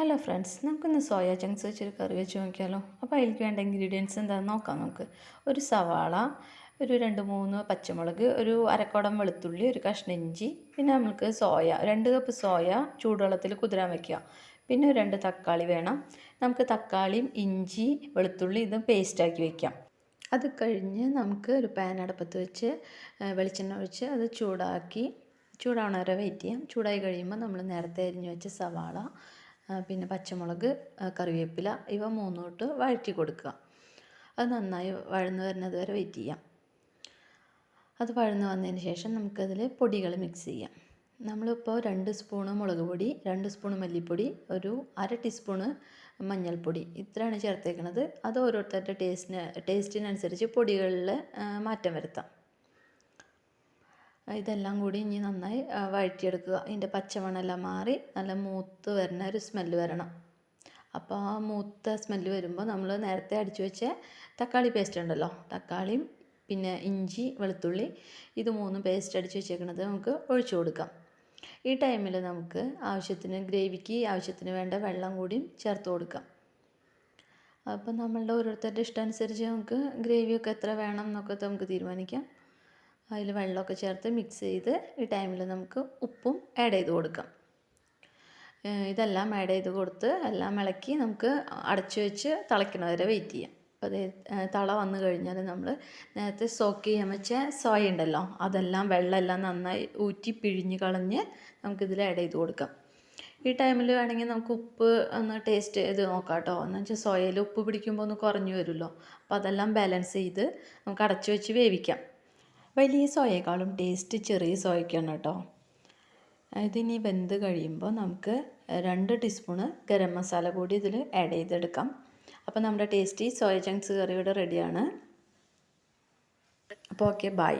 Hello friends നമുക്കിന്ന് soya chunks വെച്ചൊരു കറി വെച്ച് നോക്കിയാലോ? അപ്പോൾ അതിലേക്ക് വേണ്ട ഇൻഗ്രീഡിയൻസ് എന്താണെന്ന് നോക്കാം നമുക്ക്. ഒരു സവാള ഒരു രണ്ട് മൂന്ന് പച്ചമുളക് ഒരു അരക്കോടം വെളുത്തുള്ളി ഒരു കഷ്ണം ഇഞ്ചി പിന്നെ നമുക്ക് സോയ രണ്ട് കപ്പ് സോയ ചൂടുവെള്ളത്തിൽ കുതിരാൻ വയ്ക്കുക പിന്നെ രണ്ട് തക്കാളി വേണം. നമുക്ക് തക്കാളിയും ഇഞ്ചി വെളുത്തുള്ളി ഇതും പേസ്റ്റാക്കി വയ്ക്കാം അത് കഴിഞ്ഞ് നമുക്ക് ഒരു പാൻ അടുപ്പത്ത് വെച്ച് വെളിച്ചെണ്ണ ഒഴിച്ച് അത് ചൂടാക്കി ചൂടാവണ വരെ വെയിറ്റ് ചെയ്യാം. ചൂടായി കഴിയുമ്പോൾ നമ്മൾ നേരത്തെ അരിഞ്ഞു വെച്ച സവാള പിന്നെ പച്ചമുളക് കറിവേപ്പില ഇവ മൂന്നോട്ട് വഴറ്റി കൊടുക്കുക. അത് നന്നായി വഴന്ന് വരുന്നത് വരെ വെയിറ്റ് ചെയ്യാം. അത് വഴന്ന് വന്നതിന് ശേഷം നമുക്കതിൽ പൊടികൾ മിക്സ് ചെയ്യാം. നമ്മളിപ്പോൾ രണ്ട് സ്പൂണ് മുളക് പൊടി രണ്ട് സ്പൂണ് മല്ലിപ്പൊടി ഒരു അര ടീസ്പൂണ് മഞ്ഞൾപ്പൊടി ഇത്രയാണ് ചേർത്തേക്കുന്നത് അത് ഓരോരുത്തരുടെ ടേസ്റ്റിന് ടേസ്റ്റിനനുസരിച്ച് പൊടികളിൽ മാറ്റം വരുത്താം. ഇതെല്ലാം കൂടി ഇനി നന്നായി വഴറ്റിയെടുക്കുക. ഇതിന്റെ പച്ചമണമെല്ലാം മാറി നല്ല മൂത്ത് വരുന്ന ഒരു സ്മെല്ല് വരണം. അപ്പോൾ ആ മൂത്ത സ്മെല്ല് വരുമ്പോൾ നമ്മൾ നേരത്തെ അടിച്ചു വെച്ച തക്കാളി പേസ്റ്റ് ഉണ്ടല്ലോ തക്കാളിയും പിന്നെ ഇഞ്ചി വെളുത്തുള്ളി ഇത് മൂന്നും പേസ്റ്റ് അടിച്ച് വെച്ചേക്കുന്നത് നമുക്ക് ഒഴിച്ചു കൊടുക്കാം. ഈ ടൈമിൽ നമുക്ക് ആവശ്യത്തിന് ഗ്രേവിക്ക് ആവശ്യത്തിന് വേണ്ട വെള്ളം കൂടിയും ചേർത്ത് കൊടുക്കാം. അപ്പോൾ നമ്മളുടെ ഓരോരുത്തരുടെ ഇഷ്ടം അനുസരിച്ച് നമുക്ക് ഗ്രേവിയൊക്കെ എത്ര വേണം എന്നൊക്കെ നമുക്ക് തീരുമാനിക്കാം. അതിൽ വെള്ളമൊക്കെ ചേർത്ത് മിക്സ് ചെയ്ത് ഈ ടൈമിൽ നമുക്ക് ഉപ്പും ആഡ് ചെയ്ത് കൊടുക്കാം. ഇതെല്ലാം ആഡ് ചെയ്ത് കൊടുത്ത് എല്ലാം ഇളക്കി നമുക്ക് അടച്ചു വെച്ച് തിളയ്ക്കണ വരെ വെയിറ്റ് ചെയ്യാം. അപ്പോൾ തള വന്നു കഴിഞ്ഞാൽ നമ്മൾ നേരത്തെ സോക്ക് ചെയ്യാൻ വെച്ച സോയ ഉണ്ടല്ലോ അതെല്ലാം വെള്ളമെല്ലാം നന്നായി ഊറ്റി പിഴിഞ്ഞ് കളഞ്ഞ് നമുക്കിതിൽ ആഡ് ചെയ്ത് കൊടുക്കാം. ഈ ടൈമിൽ വേണമെങ്കിൽ നമുക്ക് ഉപ്പ് ഒന്ന് ടേസ്റ്റ് ചെയ്ത് നോക്കാം കേട്ടോ. എന്ന് വെച്ചാൽ സോയയിൽ ഉപ്പ് പിടിക്കുമ്പോൾ ഒന്ന് കുറഞ്ഞു വരുമല്ലോ. അപ്പോൾ അതെല്ലാം ബാലൻസ് ചെയ്ത് നമുക്ക് അടച്ചു വെച്ച് വേവിക്കാം. വലിയ സോയേക്കാളും ടേസ്റ്റ് ചെറിയ സോയക്കാണ് കേട്ടോ. ഇതിനി വെന്ത് കഴിയുമ്പോൾ നമുക്ക് രണ്ട് ടീസ്പൂണ് ഗരം മസാല കൂടി ഇതിൽ ആഡ് ചെയ്തെടുക്കാം. അപ്പോൾ നമ്മുടെ ടേസ്റ്റി സോയ ചങ്ക്സ് കറിയുടെ റെഡിയാണ് അപ്പോൾ ഓക്കെ ബൈ